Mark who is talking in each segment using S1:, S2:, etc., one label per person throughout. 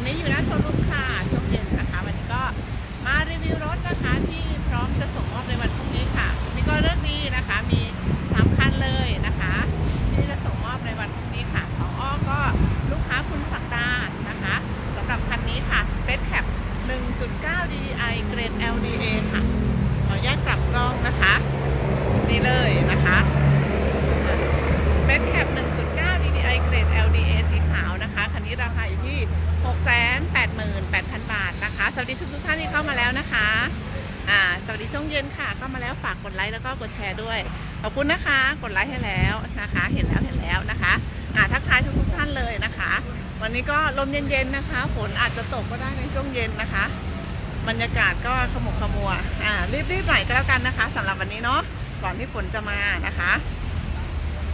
S1: วันนี้อยู่หน้าโชว์รูมค่ะช่วงเย็นนะคะ วันนี้ก็มารีวิวรถนะคะที่พร้อมจะส่งมอบในวันพรุ่งนี้ค่ะนี่ก็เรื่องดีนะคะมีสามคันเลยนะคะ ที่จะส่งมอบในวันพรุ่งนี้ค่ะ ของอ้อก็ลูกค้าคุณสักดานะคะสำหรับคันนี้ค่ะ Space Cap 1.9 DDI เกรด LDA ค่ะขออนุญาตกลับกล้องนะคะนี่เลยนะคะ Space Cap 1.9 DDI เกรด LDA สีขาวนะคะ คันนี้ราคาอยู่ที่ 688,000 บาทนะคะ สวัสดีทุกทุกท่านที่เข้ามาแล้วนะคะ อ่า สวัสดีช่วงเย็นค่ะเข้ามาแล้วฝากกดไลค์แล้วก็กดแชร์ด้วย ขอบคุณนะคะ กดไลค์ให้แล้วนะคะ เห็นแล้วเห็นแล้วนะคะ อ่าทักทายทุกทุกท่านเลยนะคะ วันนี้ก็ลมเย็นๆนะคะ ฝนอาจจะตกก็ได้ในช่วงเย็นนะคะ บรรยากาศก็ขมุกขมัว อ่า รีบๆหน่อยก็แล้วกันนะคะสำหรับวันนี้เนาะ ก่อนที่ฝนจะมานะคะ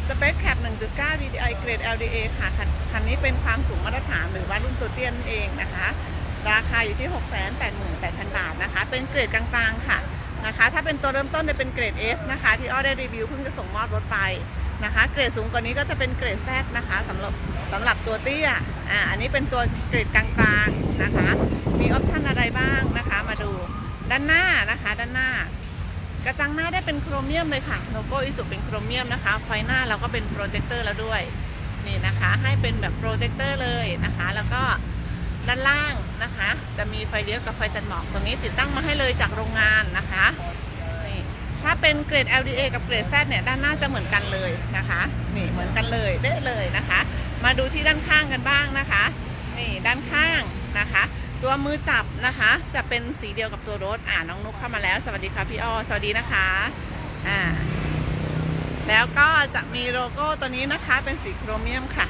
S1: Space Cap 1.9 DDI เกรด LDA ค่ะคันคันนี้เป็นความสูงมาตรฐานหรือว่ารุ่นตัวเตี้ยนเองนะคะ ราคาอยู่ที่ 688,000 บาทนะคะ เป็นเกรดกลางๆค่ะนะคะ ถ้าเป็นตัวเริ่มต้นจะเป็นเกรด S นะคะ ที่อ้อได้รีวิวเพิ่งจะส่งมอบรถไปนะคะ เกรดสูงกว่านี้ก็จะเป็นเกรด Z นะคะสำหรับสำหรับตัวเตี้ยอ่าอันนี้เป็นตัวเกรดกลางๆนะคะ มีออปชันอะไรบ้างนะคะ มาดูด้านหน้านะคะ ด้านหน้า กระจังหน้าได้เป็นโครเมียมเลยค่ะโลโก้อิสุเป็นโครเมียมนะคะ ไฟหน้าเราก็เป็นโปรเจคเตอร์แล้วด้วยนี่นะคะให้เป็นแบบโปรเจคเตอร์เลยนะคะ แล้วก็ด้านล่างนะคะ จะมีไฟเลี้ยวกับไฟตัดหมอกตรงนี้ติดตั้งมาให้เลยจากโรงงานนะคะนี่ถ้าเป็นเกรด LDA กับเกรด Z เนี่ยด้านหน้าจะเหมือนกันเลยนะคะนี่เหมือนกันเลยเด้เลยนะคะ มาดูที่ด้านข้างกันบ้างนะคะนี่ด้านข้างนะคะ ตัวมือจับนะคะ จะเป็นสีเดียวกับตัวรถอ่าน้องนุ๊กเข้ามาแล้ว สวัสดีค่ะพี่อ้อสวัสดีนะคะอ่าแล้วก็จะมีโลโก้ตัวนี้นะคะ เป็นสีโครเมียมค่ะ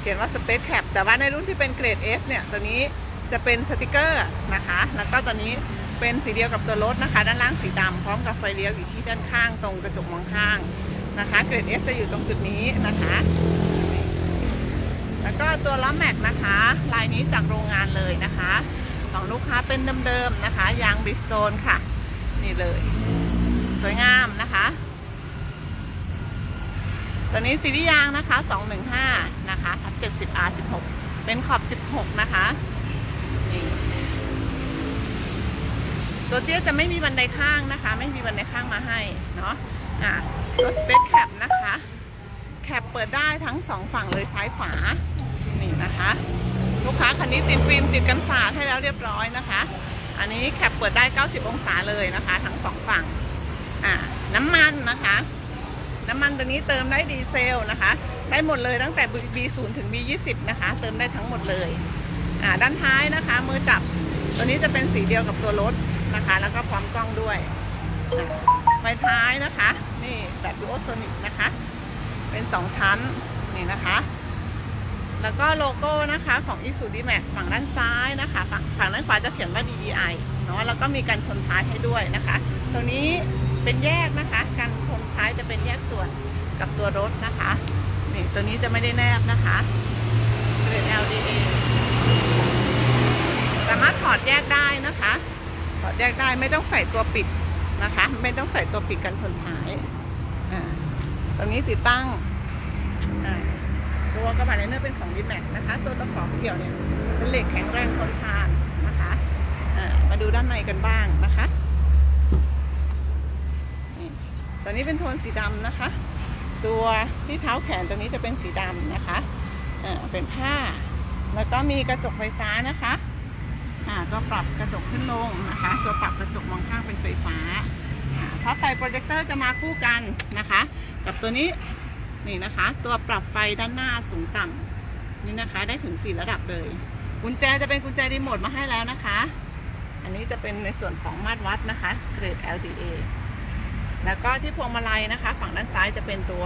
S1: เขียนว่า Space Cap แต่ว่าในรุ่นที่เป็นเกรด S เนี่ย ตัวนี้จะเป็นสติกเกอร์นะคะ แล้วก็ตัวนี้เป็นสีเดียวกับตัวรถนะคะ ด้านล่างสีดำพร้อมกับไฟเลี้ยวอยู่ที่ด้านข้างตรงกระจกมองข้างนะคะ เกรด S จะอยู่ตรงจุดนี้นะคะ ก็ตัวล้อแม็กนะคะ ลายนี้จากโรงงานเลยนะคะ ของลูกค้าเป็นเดิมๆนะคะ ยางบิสโตนค่ะ นี่เลย สวยงามนะคะ ตัวนี้ซีรีส์ยางนะคะ 215 นะคะทับ70 R 16 เป็นขอบ 16 นะคะนี่ตัวเตี้ยจะไม่มีบันไดข้างนะคะ ไม่มีบันไดข้างมาให้เนาะอะตัว Space Cap นะคะ แคปเปิดได้ทั้งสองฝั่งเลยซ้ายขวา นี่นะคะ ลูกค้าคันนี้ติดฟิล์มติดกันฝาดให้แล้วเรียบร้อยนะคะ อันนี้แคปเปิดได้ 90 องศาเลยนะคะ ทั้งสองฝั่งอ่าน้ำมันนะคะ น้ำมันตัวนี้เติมได้ดีเซลนะคะ ได้หมดเลยตั้งแต่ B0 ถึง B20 นะคะ เติมได้ทั้งหมดเลยอ่าด้านท้ายนะคะ มือจับตัวนี้จะเป็นสีเดียวกับตัวรถนะคะ แล้วก็พร้อมกล้องด้วยไฟท้ายนะคะ นี่แบบดูโอโซนิกนะคะ เป็นสองชั้นนี่นะคะ แล้วก็โลโก้นะคะของ i s u d m a x ฝั่งด้านซ้ายนะคะ ฝั่งฝั่งด้านขวาจะเขียนว่า DDI เนาะแล้วก็มีการชนท้ายให้ด้วยนะคะตัวนี้เป็นแยกนะคะ การชนท้ายจะเป็นแยกส่วนกับตัวรถนะคะนี่ตัวนี้จะไม่ได้แนบนะคะเป็น LDA สามารถถอดแยกได้นะคะ ถอดแยกได้ไม่ต้องใส่ตัวปิดนะคะ ไม่ต้องใส่ตัวปิดกันชนท้ายอ่าตรงนี้ติดตั้งอ่า ตัวกระบะไลเนอร์เป็นของดีแม็กนะคะ ตัวตะขอเกี่ยวเนี่ยเป็นเหล็กแข็งแรงทนทานนะคะมาดูด้านในกันบ้างนะคะตัวนี้เป็นโทนสีดำนะคะ ตัวที่เท้าแขนตัวนี้จะเป็นสีดำนะคะเป็นผ้า แล้วก็มีกระจกไฟฟ้านะคะอ่าตัวปรับกระจกขึ้นลงนะคะ ตัวปรับกระจกมองข้างเป็นไฟฟ้าถ้าไฟโปรเจคเตอร์จะมาคู่กันนะคะ กับตัวนี้ นี่นะคะ ตัวปรับไฟด้านหน้าสูงต่ำนี่นะคะ ได้ถึง4ระดับเลย กุญแจจะเป็นกุญแจรีโมทมาให้แล้วนะคะ อันนี้จะเป็นในส่วนของมาตรวัดนะคะ เกรด LDA แล้วก็ที่พวงมาลัยนะคะ ฝั่งด้านซ้ายจะเป็นตัว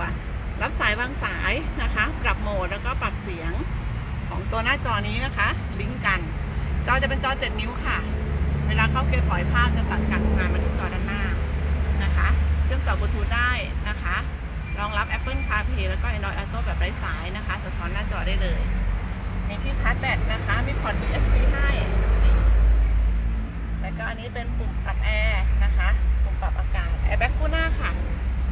S1: รับสายวางสายนะคะ ปรับโหมดแล้วก็ปรับเสียงของตัวหน้าจอนี้นะคะ ลิงก์กัน จอจะเป็นจอ 7 นิ้วค่ะ เวลาเข้าเกียร์ถอยภาพจะตัดการทำงานมาที่จอด้านหน้านะคะ เชื่อมต่อบลูทูธได้นะคะ รองรับ Apple CarPlay แล้วก็ Android Auto แบบไร้สายนะคะ สะท้อนหน้าจอได้เลย มีที่ชาร์จแบตนะคะ มีพอร์ต USB ให้แล้วก็อันนี้เป็นปุ่มปรับแอร์นะคะ ปุ่มปรับอากาศแอร์แบ็กคู่หน้าค่ะ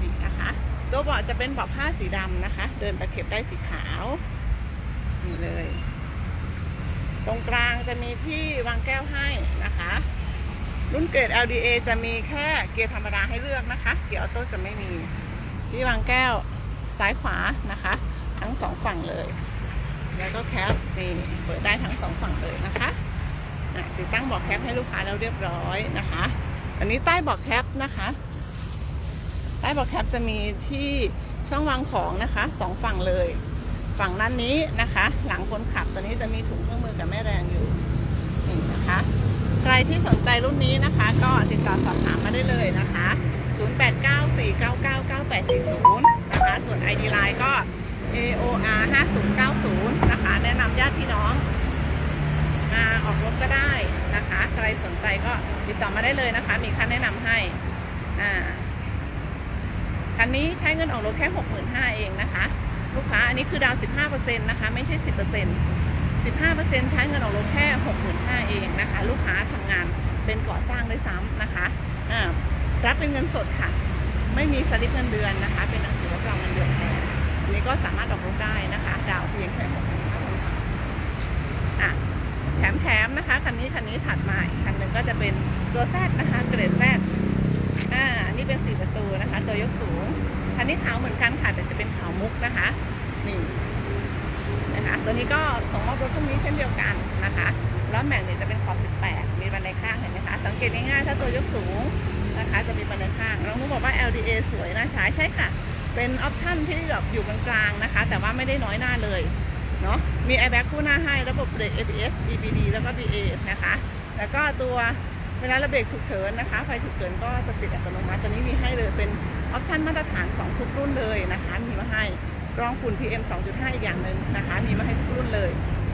S1: นี่นะคะ ตัวเบาะจะเป็นเบาะผ้าสีดำนะคะ เดินตะเข็บได้สีขาวนี่เลย ตรงกลางจะมีที่วางแก้วให้นะคะ รุ่นเกรด LDA จะมีแค่เกียร์ธรรมดาให้เลือกนะคะ เกียร์ออโต้จะไม่มี ที่วางแก้วซ้ายขวานะคะ ทั้งสองฝั่งเลย แล้วก็แคปนี่เปิดได้ทั้งสองฝั่งเลยนะคะอะติดตั้งบอกแคปให้ลูกค้าแล้วเรียบร้อยนะคะ อันนี้ใต้บอกแคปนะคะ ใต้บอกแคปจะมีที่ช่องวางของนะคะสองฝั่งเลย ฝั่งด้านนี้นะคะ หลังคนขับตัวนี้จะมีถุงเครื่องมือกับแม่แรงอยู่นี่นะคะ ใครที่สนใจรุ่นนี้นะคะ ก็ติดต่อสอบถามมาได้เลยนะคะ 089499 0840 นะคะ ส่วน ID Line ก็ AOR 5090 นะคะ แนะนำญาติพี่น้อง มาออกรถก็ได้นะคะ ใครสนใจก็ติดต่อมาได้เลยนะคะ มีค่าแนะนำให้ อ่า คันนี้ใช้เงินออกรถแค่ 65,000 เองนะคะ ลูกค้า อันนี้คือดาว 15%นะคะ ไม่ใช่ 10% 15%ใช้เงินออกรถแค่ 65,000 เองนะคะ ลูกค้าทำงานเป็นก่อสร้างด้วยซ้ำนะคะ อ่ารับเป็นเงินสดค่ะ ไม่มีสลิปเงินเดือนนะคะ เป็นหนังสือรับรองเงินเดือนแทนอันนี้ก็สามารถออกรถได้นะคะ ดาวเพียงแค่65,000อะแถมแถมนะคะ คันนี้คันนี้ถัดมาอีกคันหนึ่งก็จะเป็นตัวแซดนะคะ เกรดแซดอ่านี่เป็นสี่ประตูนะคะ ตัวยกสูง คันนี้ขาวเหมือนกันค่ะแต่จะเป็นขาวมุกนะคะ นี่นะคะ ตัวนี้ก็ส่งมอบรถพวกนี้เช่นเดียวกันนะคะ แล้อแม็กเนี่ยจะเป็นขอบ 18 มีบันไดข้างเห็นไหมคะ สังเกตง่ายๆถ้าตัวยกสูง นะคะ จะมีบันไดข้างน้องนุ้บอกว่า LDA สวยน่าใช้ใช่ค่ะ เป็นออปชั่นที่แบบอยู่กลางๆนะคะ แต่ว่าไม่ได้น้อยหน้าเลยเนาะมี airbag คู่หน้าให้ระบบเบรก ABS EBD แล้วก็ BA นะคะ แล้วก็ตัวเวลาเราเบรกฉุกเฉินนะคะ ไฟฉุกเฉินก็จะติดอัตโนมัติตัวนี้มีให้เลยเป็นออปชั่นมาตรฐานของทุกรุ่นเลยนะคะ มีมาให้รองฝุ่น PM 2.5 อีกอย่างหนึ่งนะคะ มีมาให้ทุกรุ่นเลย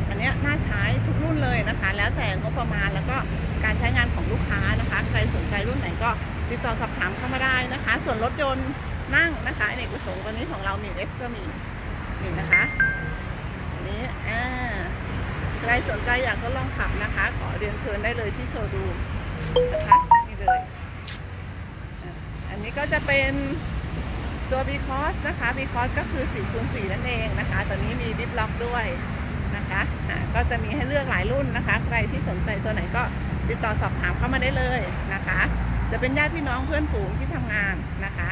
S1: อันเนี้ยน่าใช้ทุกรุ่นเลยนะคะ แล้วแต่งบประมาณแล้วก็การใช้งานของลูกค้านะคะ ใครสนใจรุ่นไหนก็ ติดต่อสอบถามเข้ามาได้นะคะ ส่วนรถยนต์นั่งนะคะอเนกประสงค์ตัวนี้ของเรามีเอ็กซ์ก็มีนี่นะคะอันนี้อ่าใครสนใจอยากทดลองขับนะคะ ขอเรียนเชิญได้เลยที่โชว์รูนะคะนี่เลย อันนี้ก็จะเป็นตัว b ีคอสนะคะ b ีคอสก็คือ4คูณ4นั่นเองนะคะตัวนี้มีดิฟล็อกด้วยนะคะอ่าก็จะมีให้เลือกหลายรุ่นนะคะ ใครที่สนใจตัวไหนก็ติดต่อสอบถามเข้ามาได้เลยนะคะ จะเป็นญาติพี่น้องเพื่อนฝูงที่ทำงานนะคะ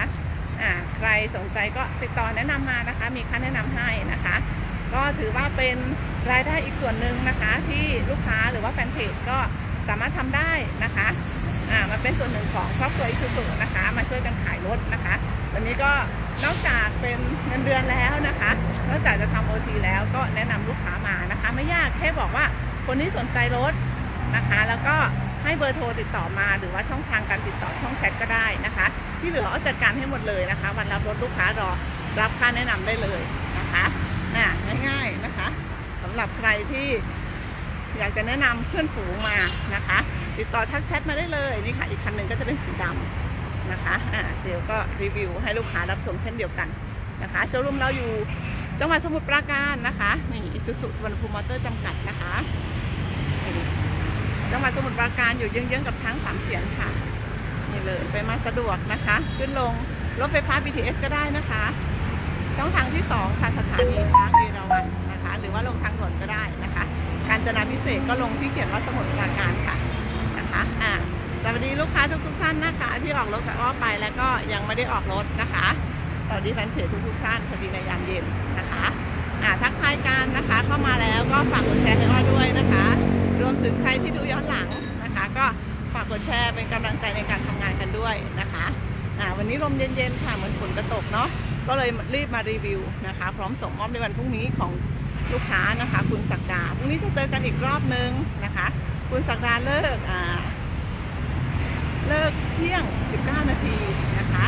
S1: อ่าใครสนใจก็ติดต่อแนะนำมานะคะ มีค่าแนะนำให้นะคะ ก็ถือว่าเป็นรายได้อีกส่วนหนึ่งนะคะ ที่ลูกค้าหรือว่าแฟนเพจก็สามารถทำได้นะคะอ่ามันเป็นส่วนหนึ่งของครอบครัวอิซูซุนะคะ มาช่วยกันขายรถนะคะวันนี้ก็นอกจากเป็นเงินเดือนแล้วนะคะ นอกจากจะทำโอทีแล้วก็แนะนำลูกค้ามานะคะ ไม่ยากแค่บอกว่าคนที่สนใจรถนะคะ แล้วก็ ให้เบอร์โทรติดต่อมา หรือว่าช่องทางการติดต่อช่องแชทก็ได้นะคะ ที่เหลือเอาจัดการให้หมดเลยนะคะ วันรับรถลูกค้ารอรับค่าแนะนำได้เลยนะคะน่ะง่าย ๆนะคะสำหรับใครที่อยากจะแนะนำเพื่อนฝูงมานะคะ ติดต่อทักแชทมาได้เลยนี่ค่ะ อีกคันหนึ่งก็จะเป็นสีดำนะคะอ่าเซลก็รีวิวให้ลูกค้ารับชมเช่นเดียวกันนะคะโชว์รูมเราอยู่จังหวัดสมุทรปราการนะคะนี่อิสุสุสวรรณภูมิมอเตอร์จำกัดนะคะ จังหวัดสมุทรปราการอยู่เยื้องๆกับช้างสามเสียนค่ะนี่เลยไปมาสะดวกนะคะ ขึ้นลงรถไฟฟ้า BTS ก็ได้นะคะ ช่องทางที่สองค่ะสถานีช้างเอราวัณนะคะ หรือว่าลงทางด่วนก็ได้นะคะ การจนาพิเศษก็ลงที่เขียนว่าสมุทรปราการค่ะนะคะอ่าสวัสดีลูกค้าทุกๆท่านนะคะ ที่ออกรถกับอ้อไปแล้วก็ยังไม่ได้ออกรถนะคะสวัสดีแฟนเพจทุกทุกๆท่านสวัสดีในยามเย็นนะคะอ่าทักทายกันนะคะ เข้ามาแล้วก็ฝากกดแชร์ให้อ้อด้วยนะคะ รวมถึงใครที่ดูย้อนหลังนะคะ ก็ฝากกดแชร์เป็นกำลังใจในการทำงานกันด้วยนะคะอ่าวันนี้ลมเย็นๆค่ะเหมือนฝนกระตกเนาะก็เลยรีบมารีวิวนะคะ พร้อมส่งมอบในวันพรุ่งนี้ของลูกค้านะคะ คุณศักดาพรุ่งนี้จะเจอกันอีกรอบนึงนะคะ คุณศักดาเลิกอ่าเลิกเที่ยง 19 นาทีนะคะ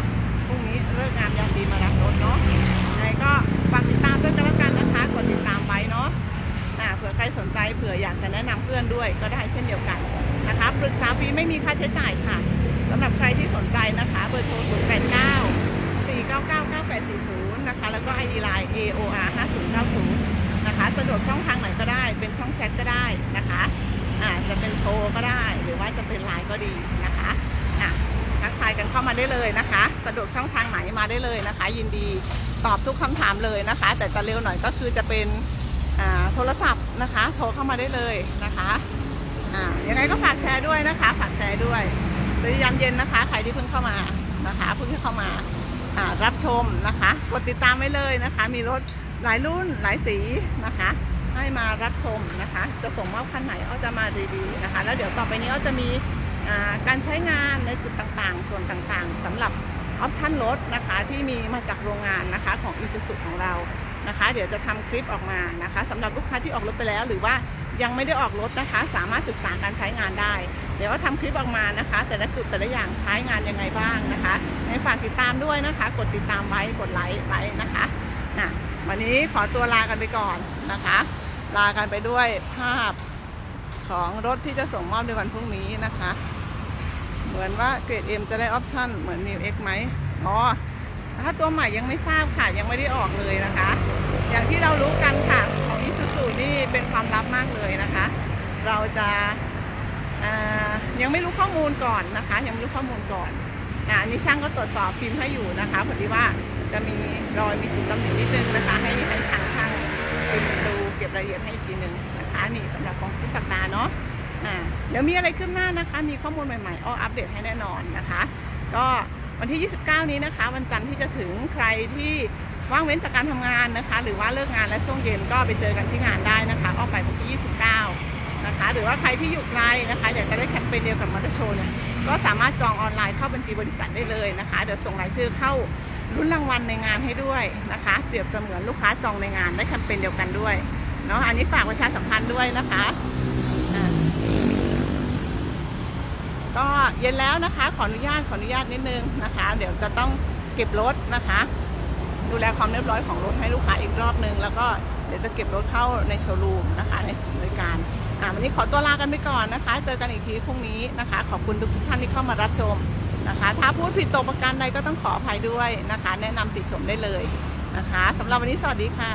S1: พรุ่งนี้เลิกงานยามดีมารับรถเนาะยังไงก็ฝากติดตามด้วยกันแล้วกันนะคะกดติดตามไว้เนาะอ่าเผื่อ ใครสนใจเผื่ออยากจะแนะนำเพื่อนด้วยก็ได้เช่นเดียวกันนะคะปรึกษาฟรีไม่มีค่าใช้จ่ายค่ะสำหรับใครที่สนใจนะคะ เบอร์โทร 0 8 9 4 9 9 9 8 4 0 นะคะ แล้วก็ ID Line AOR 5090 นะคะ สะดวกช่องทางไหนก็ได้ เป็นช่องแชทก็ได้นะคะอ่าจะเป็นโทรก็ได้ หรือว่าจะเป็นไลน์ก็ดีนะคะอะทักทายกันเข้ามาได้เลยนะคะ สะดวกช่องทางไหนมาได้เลยนะคะ ยินดีตอบทุกคำถามเลยนะคะ แต่จะเร็วหน่อยก็คือจะเป็น โทรศัพท์นะคะ โทรเข้ามาได้เลยนะคะยังไงก็ฝากแชร์ด้วยนะคะ ฝากแชร์ด้วยสวัสดียามเย็นนะคะ ใครที่เพิ่งเข้ามานะคะเพิ่งเข้ามารับชมนะคะ กดติดตามไว้เลยนะคะ มีรถหลายรุ่นหลายสีนะคะ ให้มารับชมนะคะ จะส่งมอบคันไหนอ้อจะมาดีๆนะคะ แล้วเดี๋ยวต่อไปนี้อ้อจะมีการใช้งานในจุดต่างๆ ส่วนต่างๆสำหรับออปชั่นรถนะคะ ที่มีมาจากโรงงานนะคะของอิ u z u ของเรา นะคะ เดี๋ยวจะทำคลิปออกมานะคะสำหรับลูกค้าที่ออกรถไปแล้ว หรือว่ายังไม่ได้ออกรถนะคะ สามารถศึกษาการใช้งานได้ เดี๋ยวว่าทำคลิปออกมานะคะ แต่ละจุดแต่ละอย่างใช้งานยังไงบ้างนะคะให้ฝากติดตามด้วยนะคะ กดติดตามไว้กดไลค์ไว้นะคะนะวันนี้ขอตัวลากันไปก่อนนะคะ ลากันไปด้วยภาพของรถที่จะส่งมอบในวันพรุ่งนี้นะคะ เหมือนว่าเกรด M จะได้ออปชั่นเหมือน New X ไหมอ๋อ ถ้าตัวใหม่ยังไม่ทราบค่ะยังไม่ได้ออกเลยนะคะ อย่างที่เรารู้กันค่ะ ของ Isuzu นี่เป็นความลับมากเลยนะคะ เราจะยังไม่รู้ข้อมูลก่อนนะคะ ยังไม่รู้ข้อมูลก่อนอ่าอันนี้ช่างก็ตรวจสอบฟิล์มให้อยู่นะคะพอดีว่าจะมีรอยมีจุดตำหนินิดนึงนะคะ ให้ให้ทางช่างดูเก็บรายละเอียดให้อีกทีหนึ่งนะคะ นี่สำหรับของพิสัปดาห์เนาะอ่าเดี๋ยวมีอะไรขึ้นหน้านะคะ มีข้อมูลใหม่ๆอ้ออัปเดตให้แน่นอนนะคะ ก็ วันที่ 29 นี้นะคะ วันจันทร์ที่จะถึงใครที่ว่างเว้นจากการทำงานนะคะ หรือว่าเลิกงานและช่วงเย็นก็ไปเจอกันที่งานได้นะคะออกไปวันที่ 29 นะคะ หรือว่าใครที่อยู่ไกลนะคะ อยากจะได้แคมเปญเดียวกับมอเตอร์โชว์เนี่ยก็สามารถจองออนไลน์เข้าบัญชีบริษัทได้เลยนะคะ เดี๋ยวส่งรายชื่อเข้ารุ่นรางวัลในงานให้ด้วยนะคะ เปรียบเสมือนลูกค้าจองในงานได้แคมเปญเดียวกันด้วยเนาะอันนี้ฝากประชาสัมพันธ์ด้วยนะคะอ่า ก็เย็นแล้วนะคะ ขออนุญาตขออนุญาตนิดนึงนะคะ เดี๋ยวจะต้องเก็บรถนะคะ ดูแลความเรียบร้อยของรถให้ลูกค้าอีกรอบนึง แล้วก็เดี๋ยวจะเก็บรถเข้าในโชว์รูมนะคะ ในศูนย์บริการอ่าวันนี้ขอตัวลากันไปก่อนนะคะ เจอกันอีกทีพรุ่งนี้นะคะ ขอบคุณทุกท่านที่เข้ามารับชมนะคะ ถ้าพูดผิดตกประการใดก็ต้องขออภัยด้วยนะคะ แนะนำติชมได้เลยนะคะสำหรับวันนี้สวัสดีค่ะ